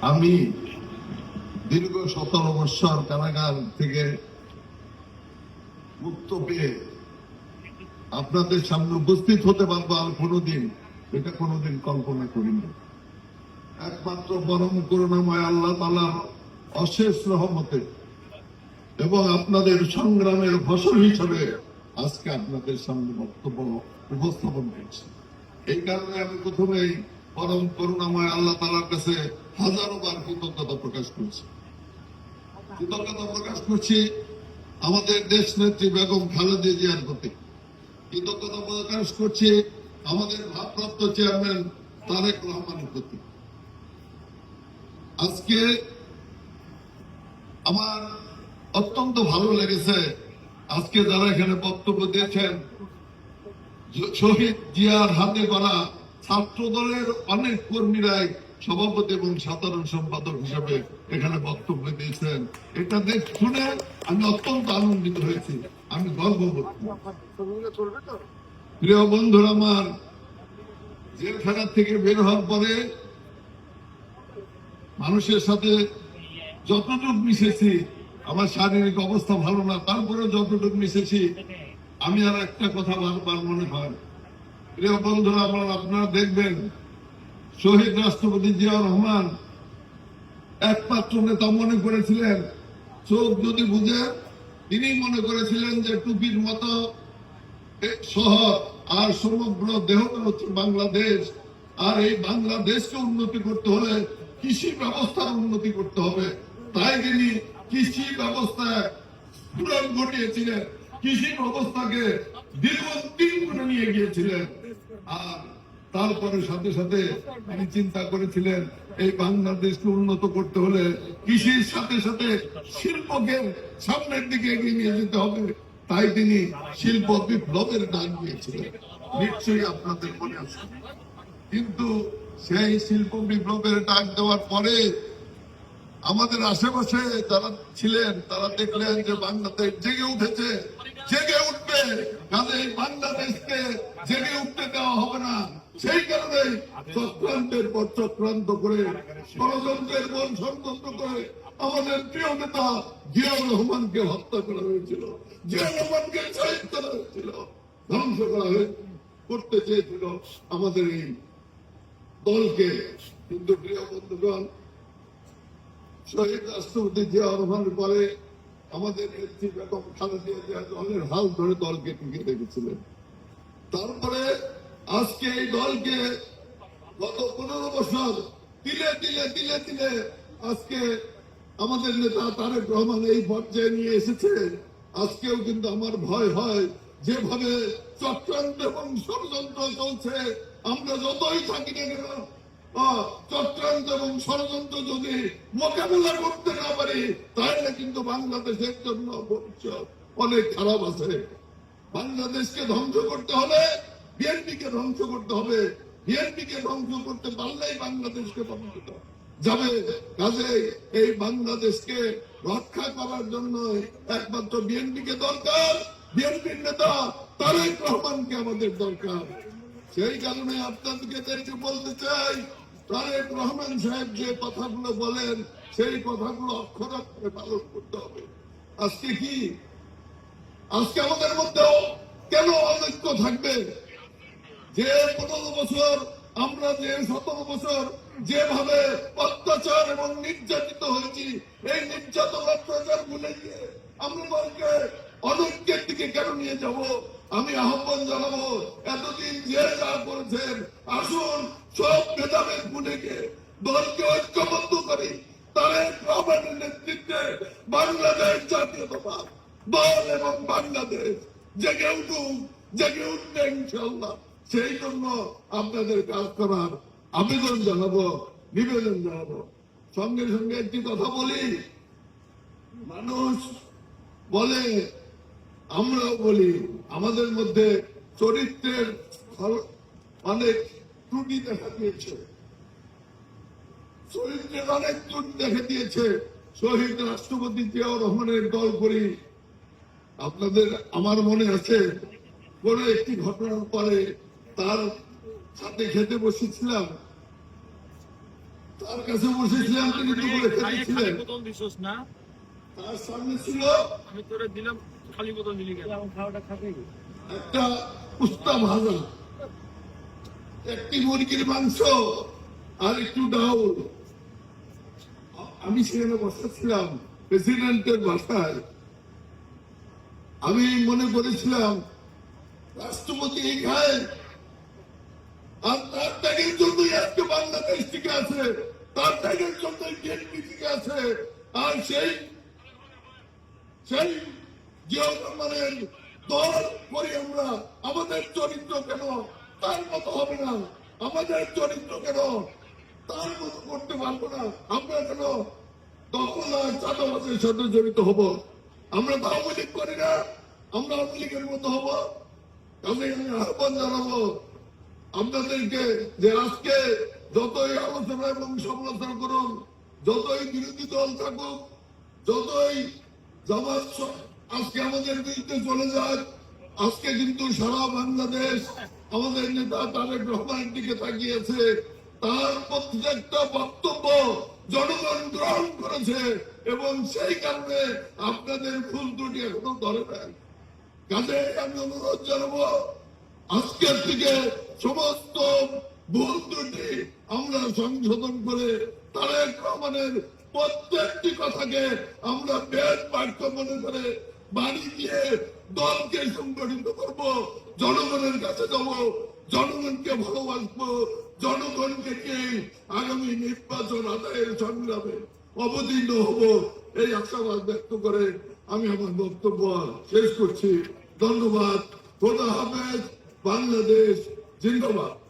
আমি দীর্ঘ সতেরো বৎসর কারাগার থেকে মুক্ত পেয়ে আপনাদের সামনে উপস্থিত হতে পারব আর কোনোদিন, এটা কোনোদিন কল্পনা করিনি। একমাত্র পরম করুণাময় আল্লাহ তালার অশেষ রহমতে এবং আপনাদের সংগ্রামের ফসল হিসেবে আজকে আপনাদের সামনে বক্তব্য উপস্থাপন করছি। এই কারণে আমি প্রথমেই পরম করুণাময় আল্লাহ তালার কাছে হাজারো বার কৃতজ্ঞতা প্রকাশ করছি। কৃতজ্ঞতা প্রকাশ করছি আমাদের দেশ নেত্রী বেগম খালেদা জিয়ার প্রতি। কৃতজ্ঞতা প্রকাশ করছি আমাদের ভারপ্রাপ্ত চেয়ারম্যান তারেক রহমানের প্রতি। আজকে আমার অত্যন্ত ভালো লেগেছে আজকে যারা এখানে বক্তব্য দিয়েছেন শহীদ জিয়ার হাতে করা ছাত্র দলের অনেক কর্মীরাই সভাপতি এবং সাধারণ সম্পাদক হিসেবে এখানে বক্তব্য দিয়েছেন। এটা দেখ শুনে আমি অত্যন্ত আনন্দিত হয়েছি। আমি গর্ববোধ প্রিয় বন্ধুরা আমার, জেলখানা থেকে বের হওয়ার পরে মানুষের সাথে যতটুকু মিশেছি, আমার শারীরিক অবস্থা ভালো না তারপরে যতটুকু মিশেছি, আমি আর একটা কথা বারবার মনে হয় প্রিয় বন্ধুরা আপনারা আপনারা দেখবেন, শহীদ রাষ্ট্রপতি জিয়া রহমান একমাত্র নেতা মনে করেছিলেন, চোখ যদি বুঝে, তিনি মনে করেছিলেন যে টুপির মতো শহর আর সমগ্র দেহটা হচ্ছে বাংলাদেশ। আর এই বাংলাদেশকে উন্নতি করতে হলে কৃষি ব্যবস্থার উন্নতি করতে হবে। তাই তিনি কৃষি ব্যবস্থায় পূরণ ঘটিয়েছিলেন। কৃষি ব্যবস্থাকে দ্বিগুণ তিনগুণে নিয়ে গিয়েছিলেন। আর তারপরে সাথে সাথে তিনি চিন্তা করেছিলেন, এই বাংলাদেশকে উন্নত করতে হলে কৃষির সাথে সাথে শিল্পকে সামনের দিকে এগিয়ে নিয়ে যেতে হবে। তাই তিনি শিল্প বিপ্লবের ডাক দিয়েছিলেন। নিশ্চয়ই আপনাদের মনে আছে। কিন্তু সেই শিল্প বিপ্লবের ডাক দেওয়ার পরে আমাদের আশেপাশে যারা ছিলেন, তারা দেখলেন যে বাংলাদেশ জেগে উঠেছে, জেগে উঠবে কাজে এই বাংলাদেশকে জেগে উঠতে দেওয়া হবে না। সেই কারণে চক্রান্তের পর চক্রান্ত করে, ষড়যন্ত্রের পর ষড়যন্ত্র করে আমাদের প্রিয় নেতা জিয়াউর রহমানকে হত্যা করা হয়েছিল। জিয়াউর রহমানকে হয়েছিল। ধ্বংস করা করতে চেয়েছিল আমাদের এই দলকে। কিন্তু প্রিয় বন্ধুগণ, শহীদ রাষ্ট্রপতি জিয়া রহমানের পরে আমাদের দলের হাল ধরে দলকে টিকে রেখেছিলেন। তারপরে আজকে এই দলকে গত পনেরো বছর তিলে তিলে তিলে তিলে আজকে আমাদের নেতা তারেক রহমান এই পর্যায়ে নিয়ে এসেছে আজকেও কিন্তু আমার ভয় হয় যেভাবে চক্রান্ত এবং ষড়যন্ত্র চলছে, আমরা যতই থাকি না কেন চক্রান্ত এবং ষড়যন্ত্র যদি মোকাবিলা করতে না পারি, তাহলে কিন্তু বাংলাদেশের জন্য ভবিষ্যৎ অনেক খারাপ আছে। বাংলাদেশকে ধ্বংস করতে হলে বিএনপিকে ধ্বংস করতে হবে। বিএনপিকে ধ্বংস করতে পারলেই বাংলাদেশকে ধ্বংস যাবে। কাজে এই বাংলাদেশকে রক্ষা করার জন্য একমাত্র বিএনপিকে দরকার। বিএনপির নেতা তারেক রহমানকে আমাদের দরকার। সেই কারণে আপনাদেরকে বলতে চাই তারেক রহমান সাহেব যে কথাগুলো বলেন, সেই কথাগুলো অক্ষর অক্ষরে পালন করতে হবে। আজকে কি? আজকে আমাদের মধ্যেও কেন অনৈক্য থাকবে? যে পনেরো বছর, আমরা যে সতেরো বছর যেভাবে অত্যাচার এবং নির্যাতিত হয়েছি, এই নির্যাতন অত্যাচার ভুলে গিয়ে আমরা দলকে অনৈক্যের দিকে কেন নিয়ে যাব? আমি আহ্বান জানাব, এতদিন যে যা করেছেন। আসুন, সব ভেদাভেদ ভুলে গিয়ে দলকে ঐক্যবদ্ধ করি। নেতৃত্বে বাংলাদেশ দল এবং বাংলাদেশ জেগে উঠুক, জেগে উঠবে ইনশাল্লাহ সেই জন্য আপনাদের কাজ করার আবেদন জানাব, নিবেদন জানাব। সঙ্গে সঙ্গে একটি কথা বলি। মানুষ বলে আমরাও বলি, আমাদের মধ্যে চরিত্রের অনেক ত্রুটি দেখা দিয়েছে। চরিত্রের অনেক ত্রুটি দেখা দিয়েছে। শহীদ রাষ্ট্রপতি জিয়াউর রহমানের দল করি। আপনাদের, আমার মনে আছে, কোন একটি ঘটনার পরে তার সাথে খেতে বসেছিলাম। তার কাছে বসেছিলাম, তিনি তার সামনে ছিল আমি তোরে দিলাম। খালি বোতল দিলি খাওয়াটা খাবে একটা উস্তা ভাজা একটি মুরগির মাংস আর একটু ডাউল আমি সেখানে বসেছিলাম প্রেসিডেন্টের বাসায়। আমি মনে করেছিলাম রাষ্ট্রপতি এই খায় আর তার ত্যাগের জন্যই আজকে বাংলাদেশ টিকে আছে তার ত্যাগের জন্যই বিএনপি টিকে আছে। আর সেই সেই জিয়া রহমানের দল করি আমরা, আমাদের চরিত্র কেন তার মতো হবে না? আমাদের চরিত্র কেন তার মতো করতে পারব না? আমরা কেন দখল আর চাঁদাবাজের সাথে জড়িত হব? আমরা তো আওয়ামী লীগ করি না, আমরা আওয়ামী লীগের মতো হব? আমি আহ্বান জানাব আপনাদেরকে যে আজকে যতই আলোচনা এবং সমালোচনা করুন, যতই বিরোধী দল থাকুক, যতই জামাত আজকে আমাদের বিরুদ্ধে চলে যায়। আজকে কিন্তু সারা বাংলাদেশ আমাদের নেতা তারেক রহমানের দিকে তাকিয়েছে। তার প্রত্যেকটা বক্তব্য জনগণ গ্রহণ করেছে এবং সেই কারণে আপনাদের ফুল দুটি এখনও ধরে নেয় কাজে আমি অনুরোধ জানাব, আজকের থেকে সমস্ত ভুল ত্রুটি আমরা সংশোধন করে তারেক রহমানের প্রত্যেকটি কথাকে আমরা বেদ বাক্য মনে করে বাড়ি দিয়ে দলকে সংগঠিত করব, জনগণের কাছে যাব, জনগণকে ভালোবাসবো, জনগণকে নিয়ে আগামী নির্বাচন আদায়ের সংগ্রামে অবতীর্ণ হব এই আশাবাদ ব্যক্ত করে আমি আমার বক্তব্য শেষ করছি। ধন্যবাদ। খোদা হাফেজ। বাংলাদেশ জিন্দাবাদ।